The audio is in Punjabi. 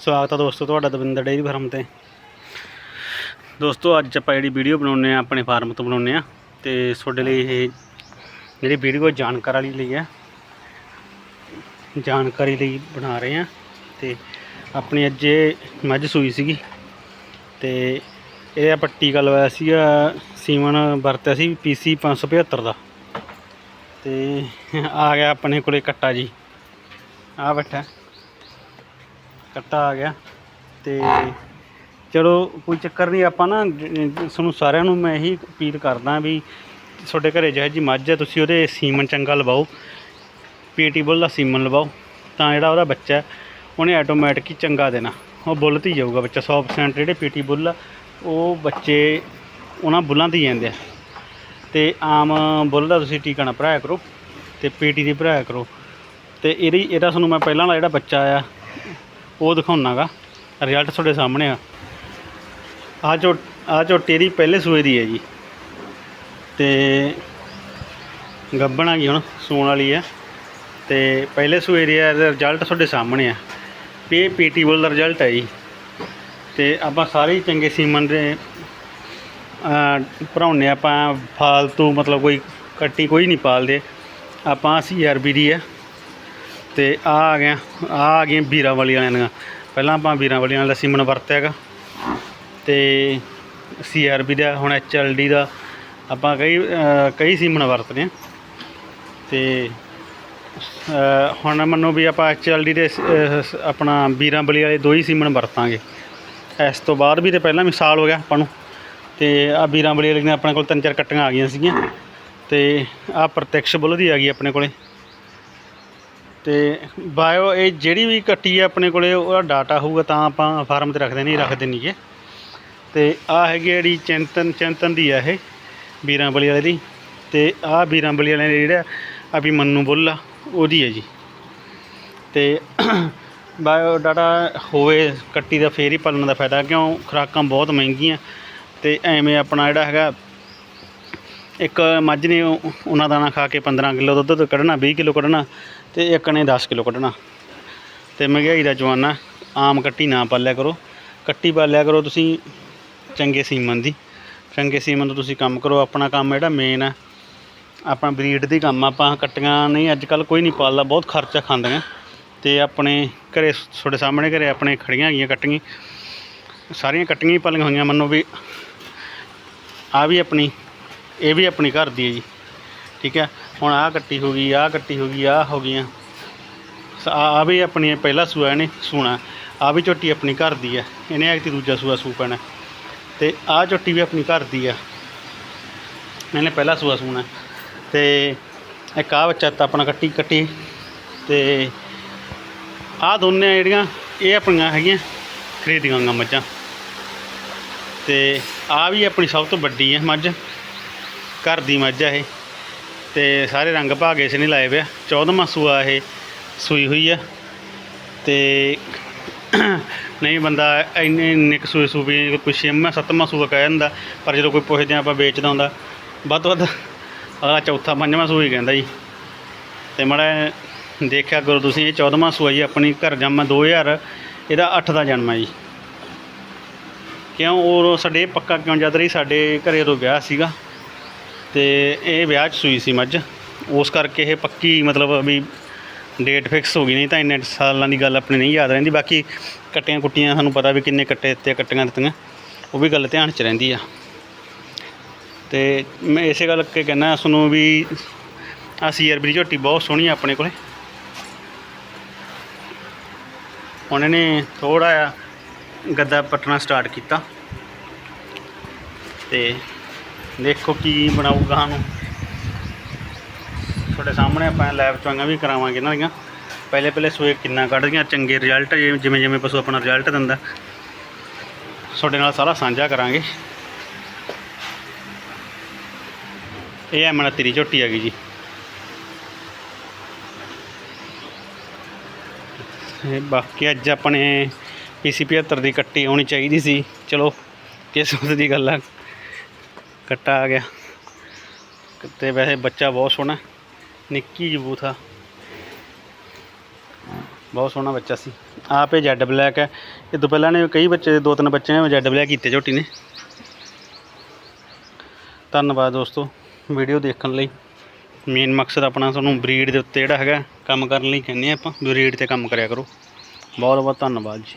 ਸਵਾਗਤ ਹੈ ਦੋਸਤੋ ਤੁਹਾਡਾ ਦਵਿੰਦਰ ਡੇਅਰੀ ਫਾਰਮ ਤੇ। ਦੋਸਤੋ ਅੱਜ ਆਪਾਂ ਜਿਹੜੀ ਵੀਡੀਓ ਬਣਾਉਂਦੇ ਆ, ਆਪਣੇ ਫਾਰਮ ਤੋਂ ਬਣਾਉਂਦੇ ਆ ਤੇ ਤੁਹਾਡੇ ਲਈ ਇਹ ਜਿਹੜੀ ਵੀਡੀਓ ਜਾਣਕਾਰੀ ਵਾਲੀ ਲਈ ਹੈ ਜਾਣਕਾਰੀ ਲਈ ਬਣਾ ਰਹੇ ਆ ਤੇ ਆਪਣੀ ਅੱਜ ਮੱਝ ਸੂਈ ਸੀਗੀ ਤੇ ਇਹ ਆਪਾਂ ਟੀਕਾ ਲਵਾਇਆ ਸੀਗਾ, ਸੀਮਨ ਵਰਤਿਆ ਸੀ ਪੀਸੀ 575 ਦਾ। ਤੇ ਆ ਗਿਆ ਆਪਣੇ ਕੋਲੇ ਕੱਟਾ ਜੀ। ਆ ਬੈਠਾ। ਕੱਟਾ ਆ ਗਿਆ। ਤੇ ਚਲੋ ਕੋਈ ਚੱਕਰ ਨਹੀਂ, ਆਪਾਂ ਨਾ ਤੁਹਾਨੂੰ ਸਾਰਿਆਂ ਨੂੰ ਮੈਂ ਇਹੀ ਅਪੀਲ ਕਰਦਾ ਵੀ ਤੁਹਾਡੇ ਘਰੇ ਜਿਹੋ ਜੀ ਮੱਝ ਹੈ ਤੁਸੀਂ ਉਹਦੇ ਸੀਮਨ ਚੰਗਾ ਲਵਾਓ, ਪੀਟੀ ਬੁੱਲ ਦਾ ਸੀਮਨ ਲਵਾਓ, ਤਾਂ ਜਿਹੜਾ ਉਹਦਾ ਬੱਚਾ ਉਹਨੇ ਆਟੋਮੈਟਿਕ ਹੀ ਚੰਗਾ ਦੇਣਾ। ਉਹ ਬੁੱਲ ਤੇ ਜਾਊਗਾ ਬੱਚਾ 100% ਜਿਹੜੇ ਪੀਟੀ ਬੁੱਲ ਆ, ਉਹ ਬੱਚੇ ਉਹਨਾਂ ਬੁੱਲਾਂ ਤੇ ਜਾਂਦੇ ਆ। ਤੇ ਆਮ ਬੁੱਲ ਦਾ ਤੁਸੀਂ ਟੀਕਾ ਨਾ ਭਰਾਇਆ ਕਰੋ, ਤੇ ਪੀਟੀ ਦੀ ਭਰਾਇਆ ਕਰੋ। ਤੇ ਇਹਦੀ, ਇਹਦਾ ਤੁਹਾਨੂੰ ਮੈਂ ਪਹਿਲਾਂ ਵਾਲਾ ਜਿਹੜਾ ਬੱਚਾ ਆ ਉਹ ਦਿਖਾਉਣਾਗਾ। ਰਿਜ਼ਲਟ ਤੁਹਾਡੇ ਸਾਹਮਣੇ ਆ। ਆ ਝੋ ਆ ਝੋਟੀ ਦੀ ਪਹਿਲੇ ਸੂਏ ਦੀ ਹੈ ਜੀ। ਤੇ ਗੱਬਣ ਆ ਗਈ ਹੁਣ, ਸੂਣ ਵਾਲੀ ਆ ਤੇ ਪਹਿਲੇ ਸੂਏ ਦੀ ਹੈ ਰਿਜ਼ਲਟ ਤੁਹਾਡੇ ਸਾਹਮਣੇ ਆ। ਵੀ ਇਹ ਪੀਟੀ ਬੁੱਲ ਦਾ ਰਿਜ਼ਲਟ ਹੈ ਜੀ। ਤੇ ਆਪਾਂ ਸਾਰੇ ਚੰਗੇ ਸੀਮਨ ਦੇ ਭਰਾਉਨੇ ਆਪਾਂ, ਫਾਲਤੂ ਮਤਲਬ ਕੋਈ ਕੱਟੀ ਕੋਈ ਨਹੀਂ ਪਾਲਦੇ। ਆਪਾਂ ਸੀਆਰਬੀ ਦੀ ਆ ਤੇ ਆ ਆ ਗਿਆ ਆ ਆ ਗਈਆਂ ਵੀਰਾਂ ਵਾਲੀ ਵਾਲਿਆਂ ਦੀਆਂ। ਪਹਿਲਾਂ ਆਪਾਂ ਵੀਰਾਂ ਵਾਲੀਆਂ ਦਾ ਸੀਮਨ ਵਰਤਿਆ ਹੈਗਾ। ਤੇ ਸੀਆਰਬੀ ਦਾ ਹੁਣ ਐਚਐਲਡੀ ਦਾ ਆਪਾਂ ਕਈ ਕਈ ਸੀਮਨ ਵਰਤਦੇ ਹਾਂ। ਤੇ ਹੁਣ ਮੰਨੋ ਵੀ ਆਪਾਂ ਐਚਐਲਡੀ ਦੇ ਸ- ਅ, ਆਪਣਾ ਵੀਰਾਂ ਬਲੀ ਵਾਲੇ ਦੋ ਹੀ ਸੀਮਨ ਵਰਤਾਂਗੇ। ਇਸ ਤੋਂ ਬਾਅਦ ਵੀ ਤੇ ਪਹਿਲਾਂ ਵੀ ਸਾਲ ਹੋ ਗਿਆ ਆਪਾਂ ਨੂੰ। ਤੇ ਆ ਵੀਰਾਂ ਵਾਲੀ ਵਾਲੀਆਂ ਆਪਣੇ ਕੋਲ ਤਿੰਨ ਚਾਰ ਕੱਟੀਆਂ ਆ ਗਈਆਂ ਸੀਗੀਆਂ। ਤੇ ਆ ਪ੍ਰਤਿਕਸ਼ ਬੁੱਲ ਦੀ ਆ ਗਈ ਆਪਣੇ ਕੋਲੇ। ਅਤੇ ਬਾਇਓ, ਇਹ ਜਿਹੜੀ ਵੀ ਕੱਟੀ ਹੈ ਆਪਣੇ ਕੋਲੇ, ਉਹਦਾ ਡਾਟਾ ਹੋਊਗਾ ਤਾਂ ਆਪਾਂ ਫਾਰਮ ਤੇ ਰੱਖਦੇ ਨਹੀਂ ਰੱਖਦੇ ਨਹੀਂਗੇ ਅਤੇ ਆਹ ਹੈਗੀ ਜਿਹੜੀ ਚਿੰਤਨ ਚਿੰਤਨ ਦੀ ਆ ਇਹ ਵੀਰਾਂ ਬਲੀ ਵਾਲੇ ਦੀ। ਅਤੇ ਆਹ ਵੀਰਾਂ ਬਲੀ ਵਾਲੇ ਦੇ ਜਿਹੜਾ ਆ ਵੀ ਮੰਨੂ ਬੁੱਲ ਆ, ਉਹਦੀ ਹੈ ਜੀ। ਅਤੇ ਬਾਇਓ, ਡਾਟਾ ਹੋਵੇ ਕੱਟੀ ਦਾ, ਫੇਰ ਹੀ ਪਾਲਣ ਦਾ ਫਾਇਦਾ, ਕਿਉਂ ਖੁਰਾਕਾਂ ਬਹੁਤ ਮਹਿੰਗੀਆਂ। ਅਤੇ ਐਵੇਂ ਆਪਣਾ ਜਿਹੜਾ ਹੈਗਾ, ਇੱਕ ਮੱਝ ਨੇ ਉਹਨਾਂ ਦਾਣਾ ਖਾ ਕੇ 15 ਕਿਲੋ ਦੁੱਧ ਕੱਢਣਾ 20 ਕਿਲੋ ਕੱਢਣਾ। ਤੇ ਇੱਕ ਨੇ 10 ਕਿਲੋ ਕੱਢਣਾ। ਤੇ ਮਹਿੰਗਾਈ ਦਾ ਜ਼ਮਾਨਾ, ਆਮ ਕੱਟੀ ਨਾ ਪਾਲਿਆ ਕਰੋ। ਕੱਟੀ ਪਾਲਿਆ ਕਰੋ ਤੁਸੀਂ ਚੰਗੇ ਸੀਮਨ ਦੀ। ਚੰਗੇ ਸੀਮਨ ਤੋਂ ਤੁਸੀਂ ਕੰਮ ਕਰੋ। ਆਪਣਾ ਕੰਮ ਜਿਹੜਾ ਮੇਨ ਹੈ ਆਪਣਾ ਬਰੀਡ ਦੀ ਕੰਮ ਆਪਾਂ ਕੱਟੀਆਂ ਨਹੀਂ ਅੱਜ ਕੱਲ ਕੋਈ ਨਹੀਂ ਪਾਲਦਾ, ਬਹੁਤ ਖਰਚਾ ਖਾਂਦੀਆਂ ਤੇ ਆਪਣੇ ਘਰੇ, ਤੁਹਾਡੇ ਸਾਹਮਣੇ ਘਰੇ ਆਪਣੇ ਖੜੀਆਂ ਹੈਗੀਆਂ ਕੱਟੀਆਂ। ਸਾਰੀਆਂ ਕੱਟੀਆਂ ਹੀ ਪਾਲੀਆਂ ਹੋਈਆਂ, ਮੰਨੋ ਵੀ ਆ ਵੀ ਆਪਣੀ, ਇਹ ਵੀ ਆਪਣੀ ਘਰ ਦੀ ਹੈ ਜੀ। ਠੀਕ ਹੈ? ਹੁਣ ਆਹ ਕੱਟੀ ਹੋ ਗਈ, ਆਹ ਕੱਟੀ ਹੋ ਗਈ, ਆਹ ਹੋ ਗਈਆਂ। ਆ ਵੀ ਆਪਣੀ ਪਹਿਲਾ ਸੂਆ ਨੇ ਸੂਣਾ। ਆ ਵੀ ਝੋਟੀ ਆਪਣੀ ਘਰ ਦੀ ਹੈ ਇਹਨੇ ਐਕਤੀ ਦੂਜਾ ਸੂਆ ਸੂ ਪੈਣਾ। ਤੇ ਆਹ ਝੋਟੀ ਵੀ ਆਪਣੀ ਘਰ ਦੀ ਆ। ਇਹਨੇ ਪਹਿਲਾ ਸੂਆ ਸੂਣਾ। ਤੇ ਇੱਕ ਆਹ ਬੱਚਾ ਤਾਂ ਆਪਣਾ ਕੱਟੀ ਕੱਟੀ। ਤੇ ਆਹ ਦੋਨੇ ਜਿਹੜੀਆਂ, ਇਹ ਆਪਣੀਆਂ ਹੈਗੀਆਂ ਖਰੀਦੀਆਂ ਗਾਂ ਮੱਝਾਂ। ਤੇ ਆ ਵੀ ਆਪਣੀ ਸਭ ਤੋਂ ਵੱਡੀ ਹੈ ਮੱਝ। ਘਰ ਦੀ ਮੱਝ ਹੈ ਇਹ। ਤੇ ਸਾਰੇ ਰੰਗ ਭਾਗੇ ਇਸ ਨੇ ਲਾਏ ਪਿਆ 14ਵਾਂ ਸੂਆ ਇਹ, ਸੂਈ ਹੋਈ ਆ। ਤੇ ਨਹੀਂ ਬੰਦਾ ਇੰਨੇ ਨਿਕ ਸੂਏ ਸੂਬੀ ਕੋਈ ਛੇਵਾਂ ਸੱਤਵਾਂ ਸੂਆ ਕਹਿ ਦਿੰਦਾ, ਪਰ ਜਦੋਂ ਕੋਈ ਪੁੱਛਦੇ ਆ, ਆਪਾਂ ਵੇਚਦਾ ਹੁੰਦਾ। ਵੱਧ ਤੋਂ ਵੱਧ ਅਗਲਾ ਚੌਥਾ, ਪੰਜਵਾਂ ਸੂਈ ਕਹਿੰਦਾ ਜੀ। ਤੇ ਮੜਾ ਦੇਖਿਆ ਕਰੋ ਤੁਸੀਂ, ਇਹ 14ਵਾਂ ਸੂਆ ਜੀ, ਆਪਣੀ ਘਰ ਜੰਮਾ 2000 ਇਹਦਾ 8 ਦਾ ਜਨਮ ਹੈ ਜੀ। ਕਿਉਂ? ਉਹ ਸਾਡੇ ਪੱਕਾ ਕਿਉਂ ਜਦ ਰਹੀ? ਸਾਡੇ ਘਰੇ ਉਦੋਂ ਵਿਆਹ ਸੀਗਾ। ਤੇ ਇਹ ਵਿਆਹ 'ਚ ਸੂਈ ਸੀ ਮੱਝ। ਉਸ ਕਰਕੇ ਇਹ ਪੱਕੀ ਮਤਲਬ ਵੀ ਡੇਟ ਫਿਕਸ ਹੋ ਗਈ, ਨਹੀਂ ਤਾਂ ਇੰਨੇ ਸਾਲਾਂ ਦੀ ਗੱਲ ਆਪਣੀ ਨਹੀਂ ਯਾਦ ਰਹਿੰਦੀ। ਬਾਕੀ ਕੱਟੀਆਂ ਕੁੱਟੀਆਂ ਸਾਨੂੰ ਪਤਾ ਵੀ ਕਿੰਨੇ ਕੱਟੇ ਦਿੱਤੇ, ਕੱਟੀਆਂ ਦਿੱਤੀਆਂ। ਉਹ ਵੀ ਗੱਲ ਧਿਆਨ 'ਚ ਰਹਿੰਦੀ ਆ। ਤੇ ਮੈਂ ਇਸੇ ਗੱਲ ਕੇ ਕਹਿੰਦਾ ਤੁਹਾਨੂੰ ਵੀ ਆ ਸੀਆਰਬੀ ਝੋਟੀ ਬਹੁਤ ਸੋਹਣੀ ਆ ਆਪਣੇ ਕੋਲੇ। ਉਹਨਾਂ ਨੇ ਥੋੜਾ ਆ ਗੱਦਾ ਪੱਟਣਾ ਸਟਾਰਟ ਕੀਤਾ। ਤੇ ਦੇਖੋ ਕੀ ਬਣਾਊਗਾ ਨੂੰ ਤੁਹਾਡੇ ਸਾਹਮਣੇ ਆਪਾਂ ਲੈਬ ਚੋਂਗਾ ਵੀ ਕਰਾਵਾਂਗੇ ਇਹਨਾਂ ਦੀਆਂ। ਪਹਿਲੇ ਪਹਿਲੇ ਸੂਏ ਕਿੰਨਾ ਕੱਢਦੀਆਂ ਚੰਗੇ ਰਿਜ਼ਲਟ ਜਿਵੇਂ ਜਿਵੇਂ ਪਸ਼ੂ ਆਪਣਾ ਰਿਜ਼ਲਟ ਦਿੰਦਾ। ਤੁਹਾਡੇ ਨਾਲ ਸਾਰਾ ਸਾਂਝਾ ਕਰਾਂਗੇ। ਇਹ ਹੈ ਮਣਾ ਤੇਰੀ ਝੋਟੀ ਹੈਗੀ ਜੀ। ਇਹ ਬਾਕੀ ਅੱਜ ਆਪਣੇ ਪੀਸੀ 75 ਦੀ ਕੱਟੀ ਆਉਣੀ ਚਾਹੀਦੀ ਸੀ। ਚਲੋ, ਕਿਸਮਤ ਦੀ ਗੱਲ ਆ। ਕੱਟਾ ਆ ਗਿਆ। ਤੇ ਵੈਸੇ ਬੱਚਾ ਬਹੁਤ ਸੋਹਣਾ ਨਿੱਕੀ ਜਿਹੀ ਬੂਥ ਆ। ਬਹੁਤ ਸੋਹਣਾ ਬੱਚਾ ਸੀ। ਆਪ ਇਹ ਜੈਡ ਬਲੈਕ ਹੈ। ਇਹ ਤੋਂ ਪਹਿਲਾਂ ਨੇ ਕਈ ਬੱਚੇ, ਦੋ ਤਿੰਨ ਬੱਚੇ ਨੇ ਜੈਡ ਬਲੈਕ ਕੀਤੇ ਝੋਟੀ ਨੇ। ਧੰਨਵਾਦ ਦੋਸਤੋ ਵੀਡੀਓ ਦੇਖਣ ਲਈ। ਮੇਨ ਮਕਸਦ ਆਪਣਾ ਤੁਹਾਨੂੰ ਬਰੀਡ ਦੇ ਉੱਤੇ ਜਿਹੜਾ ਹੈਗਾ ਕੰਮ ਕਰਨ ਲਈ ਕਹਿੰਦੇ ਆ ਆਪਾਂ। ਬਰੀਡ ਤੇ ਕੰਮ ਕਰਿਆ ਕਰੋ। ਬਹੁਤ ਬਹੁਤ ਧੰਨਵਾਦ ਜੀ।